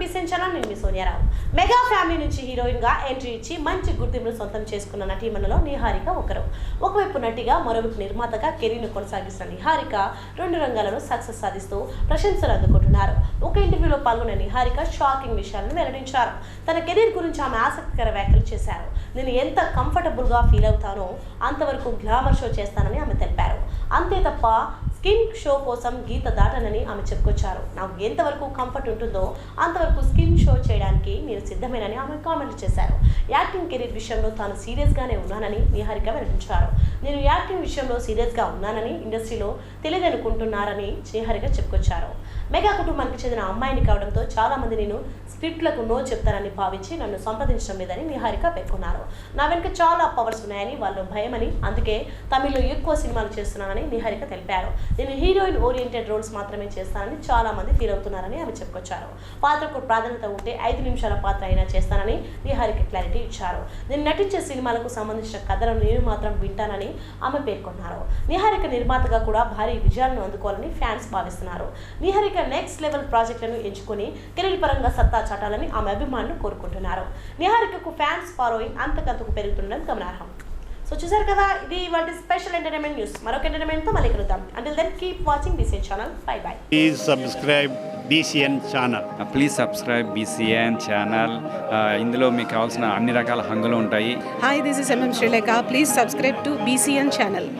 బీసెన్ channel నేను మీ Sonia Rao mega family నుంచి హీరోయిన్గా ఎంట్రీ ఇచ్చి మంచి గుర్తింపును సొంతం చేసుకున్న నటీమణులలో నిహారిక ఒకరు. ఒకవైపు నటిగా మరోవైపు నిర్మాతగా కెరీర్ను కొనసాగిస్తున్న నిహారిక రెండు రంగాలలో సక్సెస్ సాధిస్తూ ప్రశంసలు అందుకుంటున్నారు. ఒక ఇంటర్వ్యూలో పాల్గొన్న నిహారిక షాకింగ్ విషయాలను వెల్లడించారు. తన కెరీర్ గురించి ఆమె ఆసక్తికర వ్యాఖ్యలు చేశారు. నేను ఎంత కంఫర్టబుల్గా ఫీల్ అవుతానో అంతవరకు గ్లామర్ షో చేస్తానని ఆమె తెలిపారు. అంతే తప్ప స్కిన్ షో కోసం గీత దాటనని ఆమె చెప్పుకొచ్చారు. నాకు ఎంతవరకు కంఫర్ట్ ఉంటుందో అంతవరకు స్కిన్ షో చేయడానికి నేను సిద్ధమేనని ఆమె కామెంట్ చేశారు. యాక్టింగ్ కెరీర్ విషయంలో తాను సీరియస్గానే ఉన్నానని నిహారిక వెల్లడించారు నేను యాక్టింగ్ విషయంలో సీరియస్గా ఉన్నానని ఇండస్ట్రీలో తెలియదనుకుంటున్నారని నిహారిక చెప్పుకొచ్చారు. మెగా కుటుంబానికి చెందిన అమ్మాయిని కావడంతో చాలామంది నేను స్క్రిప్ట్లకు నో చెప్తానని భావించి నన్ను సంప్రదించడం లేదని నిహారిక పేర్కొన్నారు. నా వెనుక చాలా పవర్స్ ఉన్నాయని వాళ్ళు భయమని అందుకే తమిళ్ళో ఎక్కువ సినిమాలు చేస్తున్నానని నిహారిక తెలిపారు. నేను హీరోయిన్ ఓరియంటెడ్ రోల్స్ మాత్రమే చేస్తానని చాలామంది ఫీల్ అవుతున్నారని ఆమె చెప్పుకొచ్చారు. పాత్రకు ప్రాధాన్యత ఉంటే ఐదు నిమిషాల పాత్ర అయినా చేస్తానని నిహారిక క్లారిటీ ఇచ్చారు. నేను నటించే సినిమాలకు సంబంధించిన కథలను నేను మాత్రం వింటానని ఆమె పేర్కొన్నారు. నిహారిక నిర్మాతగా కూడా భారీ విజయాలను అందుకోవాలని ఫ్యాన్స్ భావిస్తున్నారు. నిహారిక నెక్స్ట్ లెవెల్ ప్రాజెక్టులను ఎంచుకొని కెరీర్ పరంగా సత్తా చాటాలని ఆమె అభిమానులు కోరుకుంటున్నారు. నిహారికకు ఫ్యాన్స్ ఫాలోయింగ్ అంతకంతకు పెరుగుతుండడం గమనార్హం. సో చూసారు కదా ఇది వాటి స్పెషల్ ఎంటర్టైన్మెంట్ న్యూస్ మరొక ఎంటర్టైన్మెంట్తో మళ్ళీ కలుద్దాం until then keep watching BC channel bye bye Please subscribe BCN channel. Please subscribe BCN channel ఇందులో మీకు కావాల్సిన అన్ని రకాల హంగులు ఉంటాయి Hi, this is MM Sri Lanka. Please subscribe to BCN channel.